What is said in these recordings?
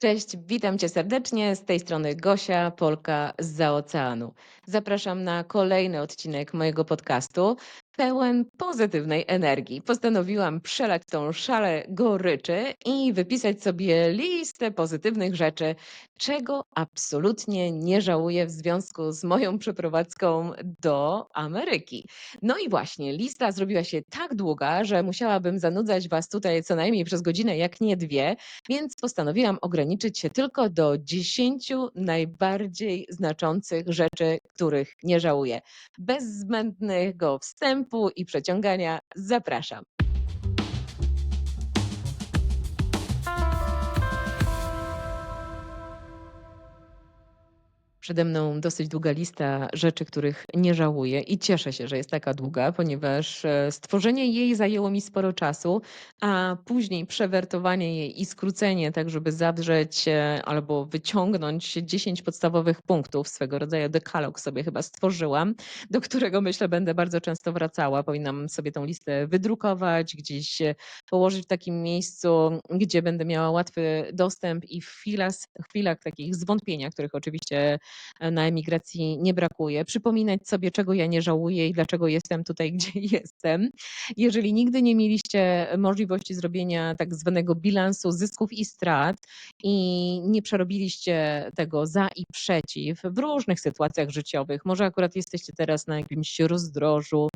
Cześć, witam cię serdecznie. Z tej strony Gosia, Polka zza oceanu. Zapraszam na kolejny odcinek mojego podcastu, pełen pozytywnej energii. Postanowiłam przelać tą szalę goryczy i wypisać sobie listę pozytywnych rzeczy, czego absolutnie nie żałuję w związku z moją przeprowadzką do Ameryki. No i właśnie, lista zrobiła się tak długa, że musiałabym zanudzać Was tutaj co najmniej przez godzinę, jak nie dwie, więc postanowiłam ograniczyć się tylko do 10 najbardziej znaczących rzeczy, których nie żałuję. Bez zbędnego wstępu i przeciągania zapraszam. Przede mną dosyć długa lista rzeczy, których nie żałuję i cieszę się, że jest taka długa, ponieważ e, stworzenie jej zajęło mi sporo czasu, a później przewertowanie jej i skrócenie, tak żeby zadrzeć e, albo wyciągnąć 10 podstawowych punktów, swego rodzaju dekalog sobie chyba stworzyłam, do którego myślę będę bardzo często wracała. Powinnam sobie tą listę wydrukować, gdzieś e, położyć w takim miejscu, gdzie będę miała łatwy dostęp i w chwilach, w chwilach takich zwątpienia, których oczywiście na emigracji nie brakuje. Przypominać sobie, czego ja nie żałuję i dlaczego jestem tutaj, gdzie jestem. Jeżeli nigdy nie mieliście możliwości zrobienia tak zwanego bilansu zysków i strat i nie przerobiliście tego za i przeciw w różnych sytuacjach życiowych, może akurat jesteście teraz na jakimś rozdrożu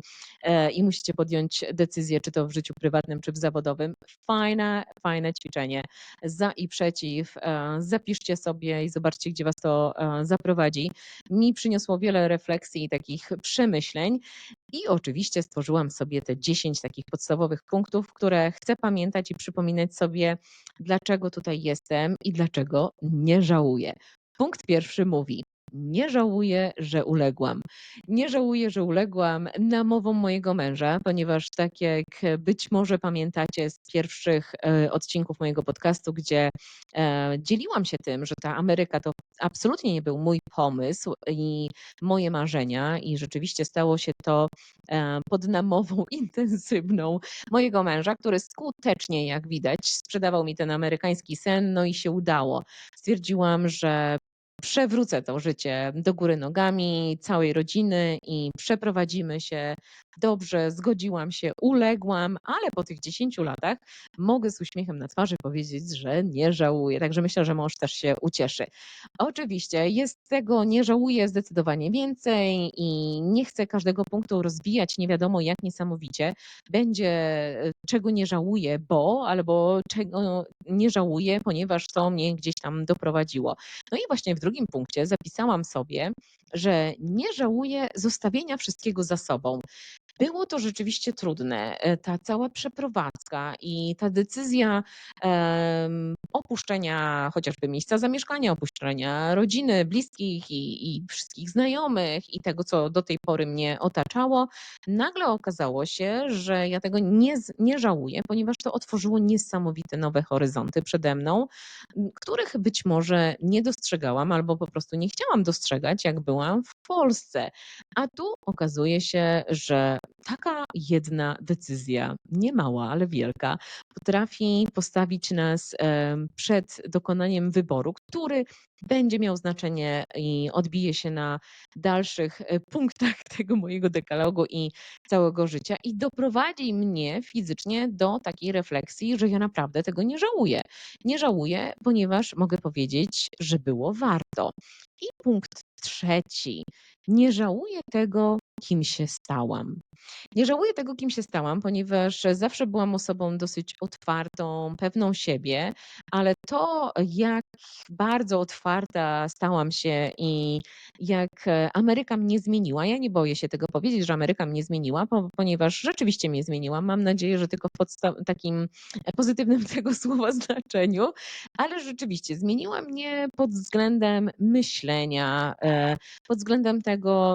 e, i musicie podjąć decyzję, czy to w życiu prywatnym, czy w zawodowym. Fajne, fajne ćwiczenie za i przeciw. E, zapiszcie sobie i zobaczcie, gdzie was to e, zaprowadzi prowadzi, mi przyniosło wiele refleksji i takich przemyśleń. I oczywiście stworzyłam sobie te 10 takich podstawowych punktów, które chcę pamiętać i przypominać sobie, dlaczego tutaj jestem i dlaczego nie żałuję. Punkt pierwszy mówi: nie żałuję, że uległam. Nie żałuję, że uległam namowom mojego męża, ponieważ tak jak być może pamiętacie z pierwszych e, odcinków mojego podcastu, gdzie e, dzieliłam się tym, że ta Ameryka to absolutnie nie był mój pomysł i moje marzenia i rzeczywiście stało się to e, pod namową intensywną mojego męża, który skutecznie, jak widać, sprzedawał mi ten amerykański sen, no i się udało. Stwierdziłam, że przewrócę to życie do góry nogami całej rodziny i przeprowadzimy się dobrze, zgodziłam się, uległam, ale po tych 10 latach mogę z uśmiechem na twarzy powiedzieć, że nie żałuję. Także myślę, że mąż też się ucieszy. Oczywiście jest tego, nie żałuję zdecydowanie więcej i nie chcę każdego punktu rozwijać nie wiadomo jak niesamowicie. Będzie e, czego nie żałuję, bo albo czego nie żałuję, ponieważ to mnie gdzieś tam doprowadziło. No i właśnie w drugim punkcie zapisałam sobie, że nie żałuję zostawienia wszystkiego za sobą. Było to rzeczywiście trudne. E, ta cała przeprowadzka i ta decyzja opuszczenia chociażby miejsca zamieszkania, opuszczenia rodziny, bliskich i, i wszystkich znajomych i tego, co do tej pory mnie otaczało, nagle okazało się, że ja tego nie, nie żałuję, ponieważ to otworzyło niesamowite nowe horyzonty przede mną, których być może nie dostrzegałam albo po prostu nie chciałam dostrzegać, jak byłam w Polsce. A tu okazuje się, że taka jedna decyzja, nie mała, ale wielka, potrafi postawić nas przed dokonaniem wyboru, który będzie miał znaczenie i odbije się na dalszych e, punktach tego mojego dekalogu i całego życia i doprowadzi mnie fizycznie do takiej refleksji, że ja naprawdę tego nie żałuję. Nie żałuję, ponieważ mogę powiedzieć, że było warto. I punkt trzeci. Nie żałuję tego, kim się stałam. Nie żałuję tego, kim się stałam, ponieważ zawsze byłam osobą dosyć otwartą, pewną siebie, ale to, jak bardzo otwarta stałam się i jak Ameryka mnie zmieniła, ja nie boję się tego powiedzieć, że Ameryka mnie zmieniła, ponieważ rzeczywiście mnie zmieniła. Mam nadzieję, że tylko w takim pozytywnym tego słowa znaczeniu, ale rzeczywiście zmieniła mnie pod względem myślenia, e, pod względem tego,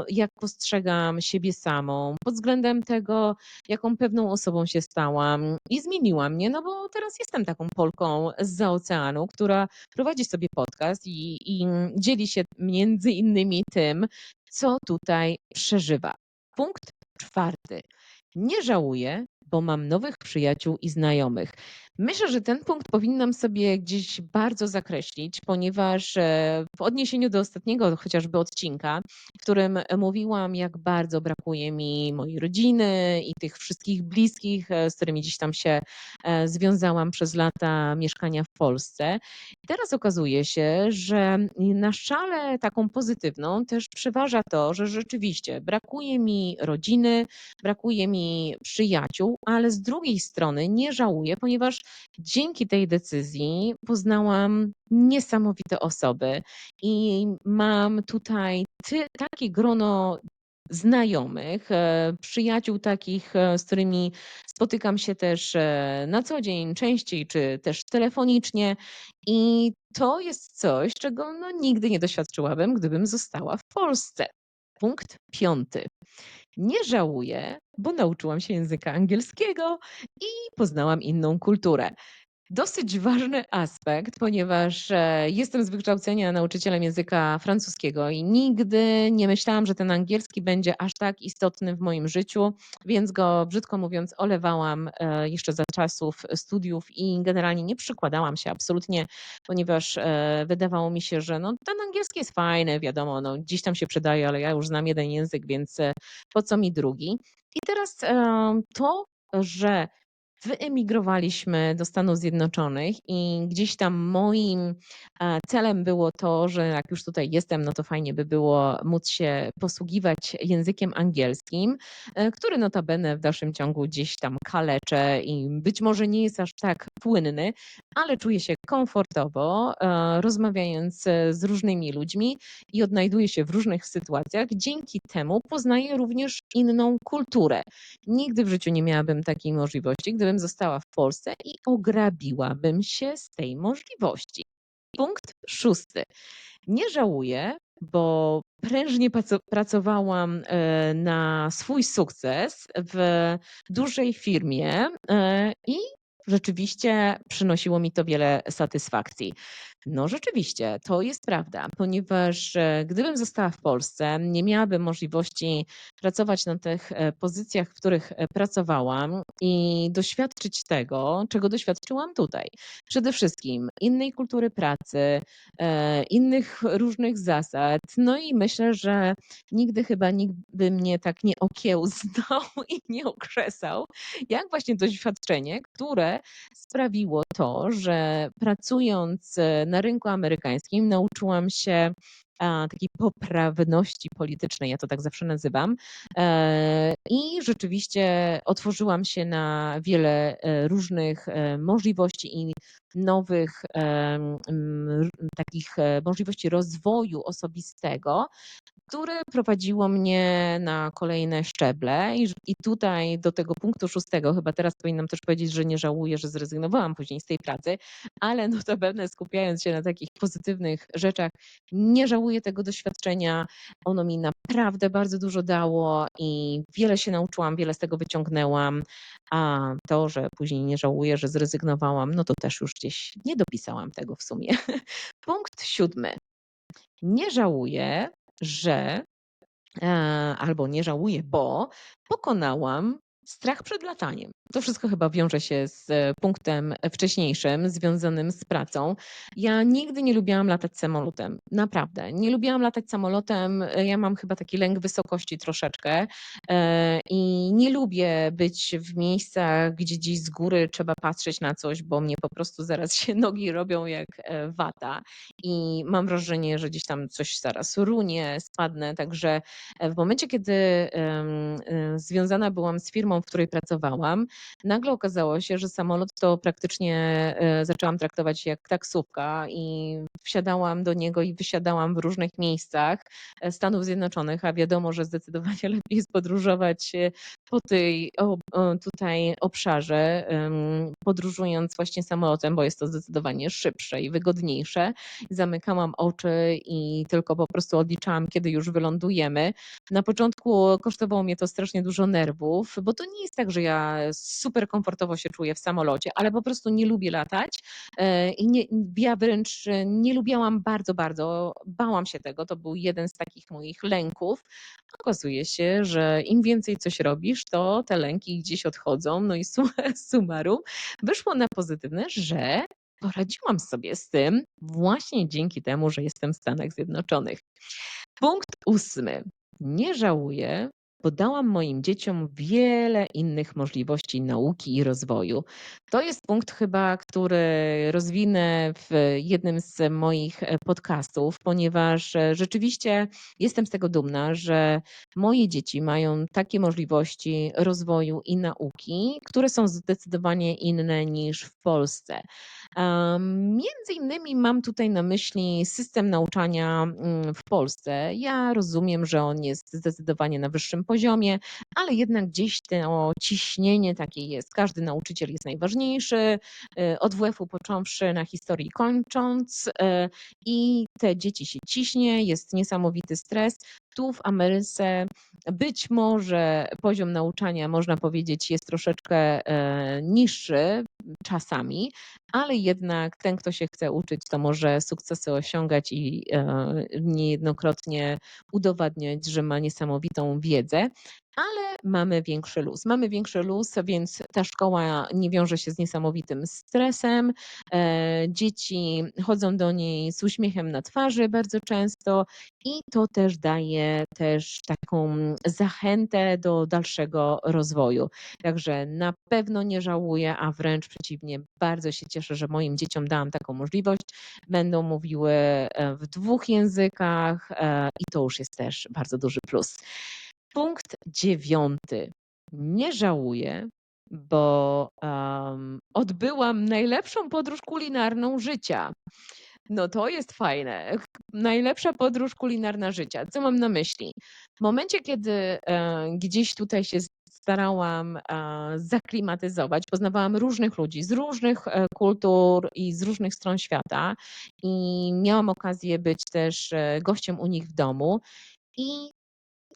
jak postrzegam siebie samą, pod względem tego, jaką pewną osobą się stałam i zmieniła mnie, no bo teraz jestem taką Polką z oceanu, która prowadzi sobie podcast i, i dzieli się między innymi tym, co tutaj przeżywa. Punkt czwarty. Nie żałuję, bo mam nowych przyjaciół i znajomych. Myślę, że ten punkt powinnam sobie gdzieś bardzo zakreślić, ponieważ e, w odniesieniu do ostatniego chociażby odcinka, w którym mówiłam, jak bardzo brakuje mi mojej rodziny i tych wszystkich bliskich, e, z którymi gdzieś tam się e, związałam przez lata mieszkania w Polsce. Teraz okazuje się, że na szalę taką pozytywną też przeważa to, że rzeczywiście brakuje mi rodziny, brakuje mi przyjaciół, ale z drugiej strony nie żałuję, ponieważ dzięki tej decyzji poznałam niesamowite osoby i mam tutaj ty, takie grono znajomych, e, przyjaciół takich, e, z którymi spotykam się też e, na co dzień, częściej czy też telefonicznie. I to jest coś, czego no, nigdy nie doświadczyłabym, gdybym została w Polsce. Punkt piąty. Nie żałuję, bo nauczyłam się języka angielskiego i poznałam inną kulturę. Dosyć ważny aspekt, ponieważ e, jestem z wykształcenia nauczycielem języka francuskiego i nigdy nie myślałam, że ten angielski będzie aż tak istotny w moim życiu, więc go, brzydko mówiąc, olewałam e, jeszcze za czasów studiów i generalnie nie przykładałam się absolutnie, ponieważ e, wydawało mi się, że no, ten angielski jest fajny, wiadomo, no, gdzieś tam się przydaje, ale ja już znam jeden język, więc po co mi drugi? I teraz to, że wyemigrowaliśmy do Stanów Zjednoczonych i gdzieś tam moim e, celem było to, że jak już tutaj jestem, no to fajnie by było móc się posługiwać językiem angielskim, e, który notabene w dalszym ciągu gdzieś tam kaleczę i być może nie jest aż tak płynny, ale czuję się komfortowo, e, rozmawiając z różnymi ludźmi i odnajduję się w różnych sytuacjach. Dzięki temu poznaję również inną kulturę. Nigdy w życiu nie miałabym takiej możliwości, gdyby gdybym została w Polsce i ograbiłabym się z tej możliwości. Punkt szósty. Nie żałuję, bo prężnie pracowałam e, na swój sukces w dużej firmie e, i rzeczywiście przynosiło mi to wiele satysfakcji. No rzeczywiście, to jest prawda, ponieważ e, gdybym została w Polsce, nie miałabym możliwości pracować na tych e, pozycjach, w których e, pracowałam i doświadczyć tego, czego doświadczyłam tutaj. Przede wszystkim innej kultury pracy, innych różnych zasad. No i myślę, że nigdy chyba nikt by mnie tak nie okiełznał i nie okrzesał, jak właśnie doświadczenie, które sprawiło to, że pracując na rynku amerykańskim nauczyłam się takiej poprawności politycznej, ja to tak zawsze nazywam. E, I rzeczywiście otworzyłam się na wiele e, różnych e, możliwości i nowych takich możliwości rozwoju osobistego, które prowadziło mnie na kolejne szczeble. I, tutaj do tego punktu szóstego, chyba teraz powinnam też powiedzieć, że nie żałuję, że zrezygnowałam później z tej pracy, ale notabene skupiając się na takich pozytywnych rzeczach, nie żałuję tego doświadczenia. Ono mi naprawdę bardzo dużo dało i wiele się nauczyłam, wiele z tego wyciągnęłam. A to, że później nie żałuję, że zrezygnowałam, no to też już gdzieś nie dopisałam tego w sumie. Punkt siódmy. Nie żałuję, że e, albo nie żałuję, bo pokonałam strach przed lataniem. To wszystko chyba wiąże się z e, punktem wcześniejszym, związanym z pracą. Ja nigdy nie lubiłam latać samolotem. Naprawdę. Nie lubiłam latać samolotem. Ja mam chyba taki lęk wysokości troszeczkę e, i nie lubię być w miejscach, gdzie gdzieś z góry trzeba patrzeć na coś, bo mnie po prostu zaraz się nogi robią jak e, wata i mam wrażenie, że gdzieś tam coś zaraz runie, spadnę. Także w momencie, kiedy związana byłam z firmą, w której pracowałam, nagle okazało się, że samolot to praktycznie e, zaczęłam traktować jak taksówka i wsiadałam do niego i wysiadałam w różnych miejscach e, Stanów Zjednoczonych, a wiadomo, że zdecydowanie lepiej jest podróżować e, po tej tutaj obszarze, podróżując właśnie samolotem, bo jest to zdecydowanie szybsze i wygodniejsze. Zamykałam oczy i tylko po prostu odliczałam, kiedy już wylądujemy. Na początku kosztowało mnie to strasznie dużo nerwów, bo to nie jest tak, że ja super komfortowo się czuję w samolocie, ale po prostu nie lubię latać e, i nie, ja wręcz nie lubiałam bardzo, bardzo, bałam się tego. To był jeden z takich moich lęków. Okazuje się, że im więcej coś robisz, to te lęki gdzieś odchodzą. No i summa summarum wyszło na pozytywne, że poradziłam sobie z tym właśnie dzięki temu, że jestem w Stanach Zjednoczonych. Punkt ósmy. Nie żałuję, bo dałam moim dzieciom wiele innych możliwości nauki i rozwoju. To jest punkt chyba, który rozwinę w jednym z moich e, podcastów, ponieważ e, rzeczywiście jestem z tego dumna, że moje dzieci mają takie możliwości rozwoju i nauki, które są zdecydowanie inne niż w Polsce. Między innymi mam tutaj na myśli system nauczania mm, w Polsce. Ja rozumiem, że on jest zdecydowanie na wyższym poziomie, ale jednak gdzieś to ciśnienie takie jest. Każdy nauczyciel jest najważniejszy, y, od WF-u począwszy na historii kończąc y, i te dzieci się ciśnie, jest niesamowity stres. Tu w Ameryce być może poziom nauczania, można powiedzieć, jest troszeczkę e, niższy czasami, ale jednak ten, kto się chce uczyć, to może sukcesy osiągać i e, niejednokrotnie udowadniać, że ma niesamowitą wiedzę ale mamy większy luz. Mamy większy luz, więc ta szkoła nie wiąże się z niesamowitym stresem. E, dzieci chodzą do niej z uśmiechem na twarzy bardzo często i to też daje też taką zachętę do dalszego rozwoju. Także na pewno nie żałuję, a wręcz przeciwnie, bardzo się cieszę, że moim dzieciom dałam taką możliwość. Będą mówiły e, w dwóch językach e, i to już jest też bardzo duży plus. Punkt dziewiąty. Nie żałuję, bo um, odbyłam najlepszą podróż kulinarną życia. No to jest fajne. Najlepsza podróż kulinarna życia. Co mam na myśli? W momencie, kiedy e, gdzieś tutaj się starałam e, zaklimatyzować, poznawałam różnych ludzi z różnych e, kultur i z różnych stron świata i miałam okazję być też e, gościem u nich w domu. I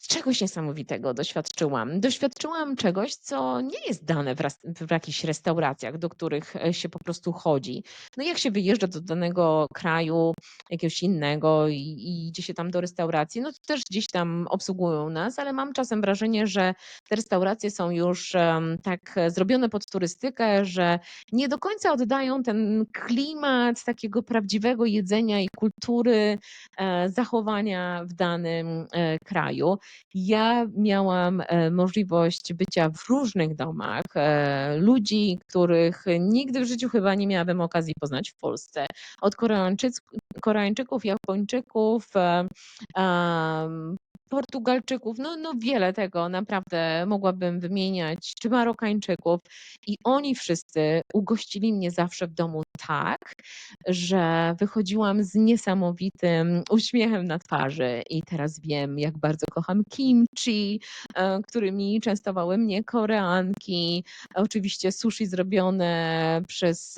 czegoś niesamowitego doświadczyłam. Doświadczyłam czegoś, co nie jest dane w, w jakichś restauracjach, do których e, się po prostu chodzi. No jak się wyjeżdża do danego kraju, jakiegoś innego i, i idzie się tam do restauracji, no to też gdzieś tam obsługują nas, ale mam czasem wrażenie, że te restauracje są już um, tak zrobione pod turystykę, że nie do końca oddają ten klimat takiego prawdziwego jedzenia i kultury e, zachowania w danym e, kraju. Ja miałam e, możliwość bycia w różnych domach e, ludzi, których nigdy w życiu chyba nie miałabym okazji poznać w Polsce. Od Koreańczyków, Japończyków, e, Portugalczyków, no, no wiele tego naprawdę mogłabym wymieniać, czy Marokańczyków. I oni wszyscy ugościli mnie zawsze w domu tak, że wychodziłam z niesamowitym uśmiechem na twarzy. I teraz wiem, jak bardzo kocham kimchi, e, którymi częstowały mnie Koreanki. Oczywiście sushi zrobione przez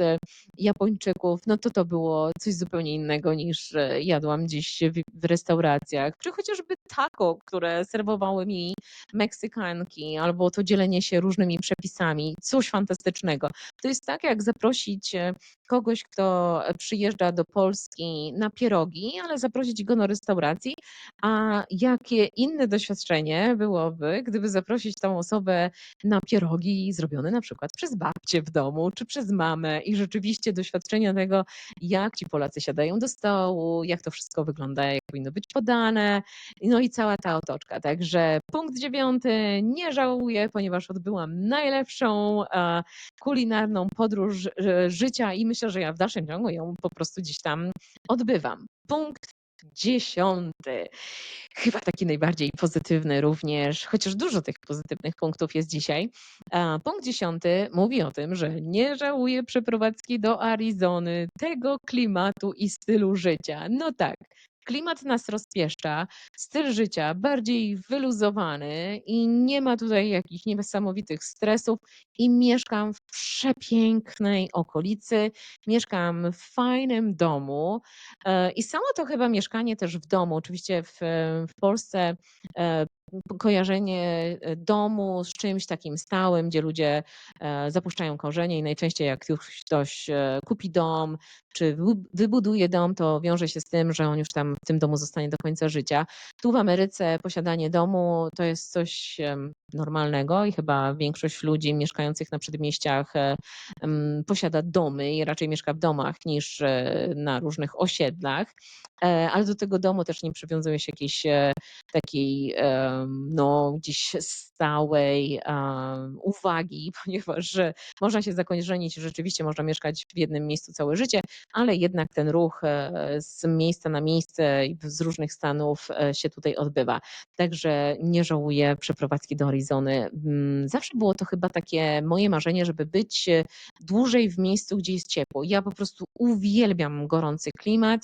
Japończyków. No to to było coś zupełnie innego niż e, jadłam gdzieś w, w restauracjach, czy chociażby taco które serwowały mi Meksykanki, albo to dzielenie się różnymi przepisami. Coś fantastycznego. To jest tak, jak zaprosić e, kogoś, kto przyjeżdża do Polski na pierogi, ale zaprosić go do restauracji, a jakie inne doświadczenie byłoby, gdyby zaprosić tą osobę na pierogi zrobione na przykład przez babcię w domu, czy przez mamę? I rzeczywiście doświadczenia tego, jak ci Polacy siadają do stołu, jak to wszystko wygląda, jak powinno być podane, no i cała ta otoczka. Także punkt dziewiąty, nie żałuję, ponieważ odbyłam najlepszą kulinarną podróż e, życia i myślę, że ja w dalszym ciągu ją po prostu gdzieś tam odbywam. Punkt dziesiąty. Chyba taki najbardziej pozytywny również, chociaż dużo tych pozytywnych punktów jest dzisiaj. Punkt dziesiąty mówi o tym, że nie żałuję przeprowadzki do Arizony, tego klimatu i stylu życia. No tak, Klimat nas rozpieszcza, styl życia bardziej wyluzowany i nie ma tutaj jakichś niesamowitych stresów i mieszkam w przepięknej okolicy, mieszkam w fajnym domu e, i samo to chyba mieszkanie też w domu, oczywiście w, w Polsce e, kojarzenie e, domu z czymś takim stałym, gdzie ludzie zapuszczają korzenie i najczęściej jak ktoś kupi dom, czy wybuduje dom, to wiąże się z tym, że on już tam w tym domu zostanie do końca życia. Tu w Ameryce posiadanie domu to jest coś normalnego i chyba większość ludzi mieszkających na przedmieściach posiada domy i raczej mieszka w domach niż na różnych osiedlach. Ale do tego domu też nie przywiązuje się jakiejś takiej no, gdzieś stałej uwagi, ponieważ można się zakorzenić, rzeczywiście można mieszkać w jednym miejscu całe życie, ale jednak ten ruch e, z miejsca na miejsce i z różnych stanów e, się tutaj odbywa. Także nie żałuję przeprowadzki do Arizony. Mm, zawsze było to chyba takie moje marzenie, żeby być e, dłużej w miejscu, gdzie jest ciepło. Ja po prostu uwielbiam gorący klimat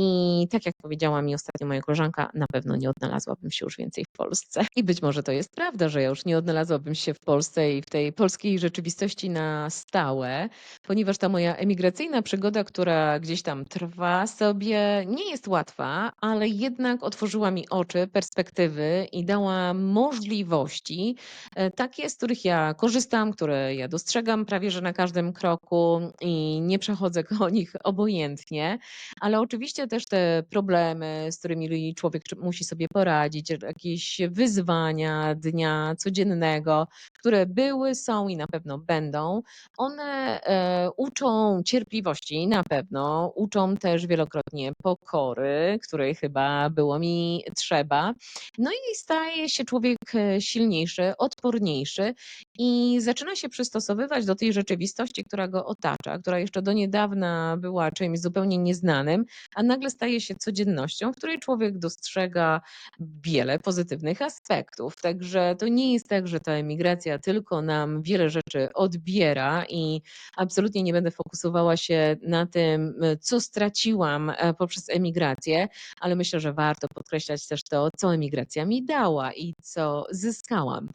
i tak jak powiedziała mi ostatnio moja koleżanka, na pewno nie odnalazłabym się już więcej w Polsce. I być może to jest prawda, że ja już nie odnalazłabym się w Polsce i w tej polskiej rzeczywistości na stałe, ponieważ ta moja emigracyjna przygoda, która gdzieś tam trwa sobie, nie jest łatwa, ale jednak otworzyła mi oczy, perspektywy i dała możliwości, e, takie, z których ja korzystam, które ja dostrzegam prawie że na każdym kroku i nie przechodzę koło nich obojętnie, ale oczywiście też te problemy, z którymi człowiek musi sobie poradzić, jakieś wyzwania dnia codziennego, które były, są i na pewno będą, one e, uczą cierpliwości na pewno, uczą też wielokrotnie pokory, której chyba było mi trzeba. No i staje się człowiek e, silniejszy, odporniejszy i zaczyna się przystosowywać do tej rzeczywistości, która go otacza, która jeszcze do niedawna była czymś zupełnie nieznanym, a nagle staje się codziennością, w której człowiek dostrzega wiele pozytywnych aspektów. Także to nie jest tak, że ta emigracja tylko nam wiele rzeczy odbiera i absolutnie nie będę fokusowała się na tym, co straciłam e, poprzez emigrację, ale myślę, że warto podkreślać też to, co emigracja mi dała i co zyskałam.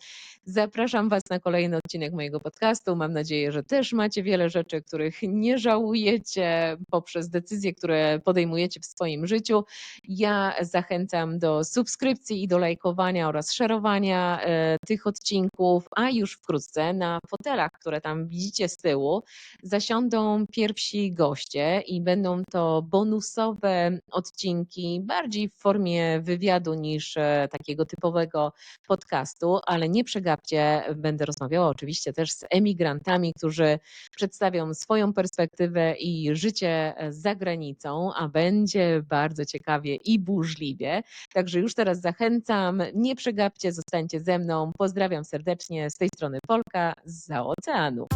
Zapraszam Was na kolejny odcinek mojego podcastu. Mam nadzieję, że też macie wiele rzeczy, których nie żałujecie poprzez decyzje, które podejmujecie w swoim życiu. Ja zachęcam do subskrypcji i do lajkowania oraz szerowania e, tych odcinków, a już wkrótce na fotelach, które tam widzicie z tyłu, zasiądą pierwsi goście i będą to bonusowe odcinki, bardziej w formie wywiadu niż e, takiego typowego podcastu, ale nie przegapcie, będę rozmawiała oczywiście też z emigrantami, którzy przedstawią swoją perspektywę i życie e, za granicą, a będzie bardzo ciekawie i burzliwie. Także już teraz zachęcam, nie przegapcie, zostańcie ze mną. Pozdrawiam serdecznie z tej strony Polka z za oceanu.